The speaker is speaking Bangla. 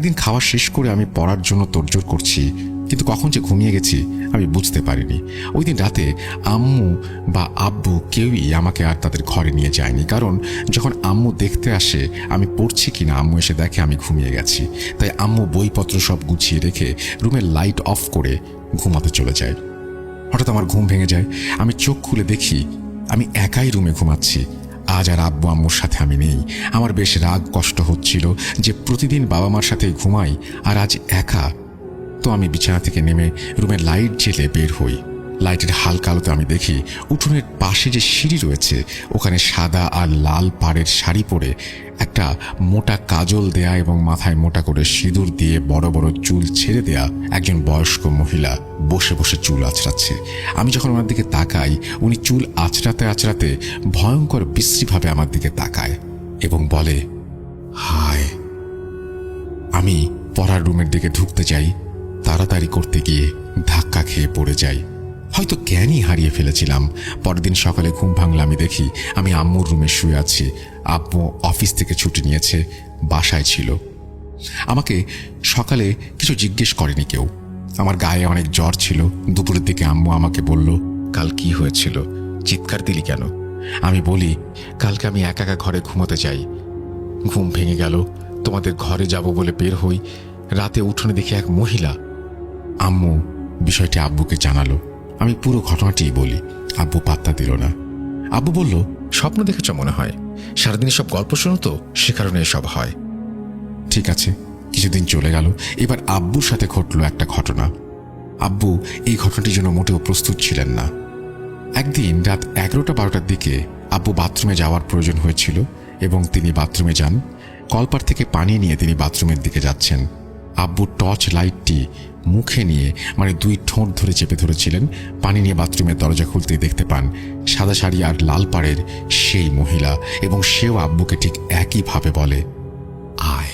একদিন খাওয়া শেষ করে আমি পড়ার জন্য তোড়জোড় করছি, কিন্তু কখন যে ঘুমিয়ে গেছি আমি বুঝতে পারিনি। ওই দিন রাতে আম্মু বা আব্বু কেউই আমাকে আর তাদের ঘরে নিয়ে যায়নি, কারণ যখন আম্মু দেখতে আসে আমি পড়ছি কিনা, আম্মু এসে দেখে আমি ঘুমিয়ে গেছি। তাই আম্মু বইপত্র সব গুছিয়ে রেখে রুমের লাইট অফ করে ঘুমাতে চলে যায়। হঠাৎ আমার ঘুম ভেঙে যায়। আমি চোখ খুলে দেখি, আমি একাই রুমে ঘুমাচ্ছি। আজ আর আব্বু আম্মুর সাথে আমি নেই। আমার বেশ রাগ কষ্ট হচ্ছিল যে প্রতিদিন বাবা মার সাথে ঘুমাই আর আজ একা। তো আমি বিছানা থেকে নেমে রুমের লাইট জেলে বের হই। লাইটের হালকা আলোতে আমি দেখি উঠোনের পাশে যে সিঁড়ি রয়েছে, ওখানে সাদা আর লাল পাড়ের শাড়ি পরে একটা মোটা কাজল দেয়া এবং মাথায় মোটা করে সিঁদুর দিয়ে বড় বড় চুল ছেড়ে দেয়া একজন বয়স্ক মহিলা। বসে বসে চুল আঁচড়াচ্ছে। আমি যখন ওনার দিকে তাকাই, উনি চুল আঁচড়াতে আঁচড়াতে ভয়ঙ্কর বিশ্রীভাবে আমার দিকে তাকায় এবং বলে, হায়, আমি পড়ার রুমের দিকে ঢুকতে যাই, তাড়াতাড়ি করতে গিয়ে ধাক্কা খেয়ে পড়ে যাই। হয়তো জ্ঞানই হারিয়ে ফেলেছিলাম। পরের দিন সকালে ঘুম ভাঙলে আমি দেখি, আমি আম্মুর রুমে শুয়ে আছি। আব্বু অফিস থেকে ছুটি নিয়েছে, বাসায় ছিল। আমাকে সকালে কিছু জিজ্ঞেস করেনি কেউ। আমার গায়ে অনেক জ্বর ছিল। দুপুরের দিকে আম্মু আমাকে বলল, কাল কি হয়েছিল? চিৎকার দিলি কেন? আমি বলি, কালকে আমি একা একা ঘরে ঘুমোতে যাই। ঘুম ভেঙে গেল, তোমাদের ঘরে যাব বলে বের হই। রাতে উঠোনে দেখি এক মহিলা। আম্মু বিষয়টি আব্বুকে জানালো। আমি পুরো ঘটনাটিই বলি, আব্বু পাত্তা দিল না। আব্বু বলল, স্বপ্ন দেখেছ মনে হয়? সারাদিন সব গল্প শোনো তো? সে কারণে এসব হয়। ঠিক আছে। কিছুদিন চলে গেল। এবার আব্বুর সাথে ঘটলো একটা ঘটনা। আব্বু এই ঘটনাটির জন্য মোটেও প্রস্তুত ছিলেন না। একদিন রাত এগারোটা বারোটার দিকে আব্বু বাথরুমে যাওয়ার প্রয়োজন হয়েছিল এবং তিনি বাথরুমে যান। কলপার থেকে পানি নিয়ে তিনি বাথরুমের দিকে যাচ্ছেন। আব্বু টর্চ লাইটটি মুখে নিয়ে মানে দুই ঠোঁট ধরে চেপে ধরেছিলেন। পানি নিয়ে বাথরুমের দরজা খুলতেই দেখতে পান, সাদা শাড়ি আর লাল পাড়ের সেই মহিলা এবং সেও আব্বুকে ঠিক একইভাবে বলে, আয়।